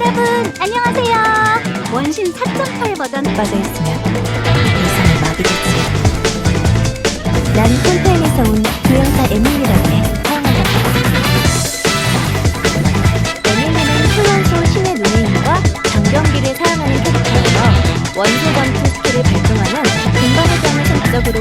여러분, 안녕하세요. 원신 4.8 버전 빠져 있으면 이상을 마비겠지. 난 폰타인에서 온 조형사 에밀리라고 해. 사용한다. 에밀리는 소년소 신의 눈의인과 장경기를 사용하는 캐릭터로 원소 전투 스킬을 발동하면 금방 회전을 전적으로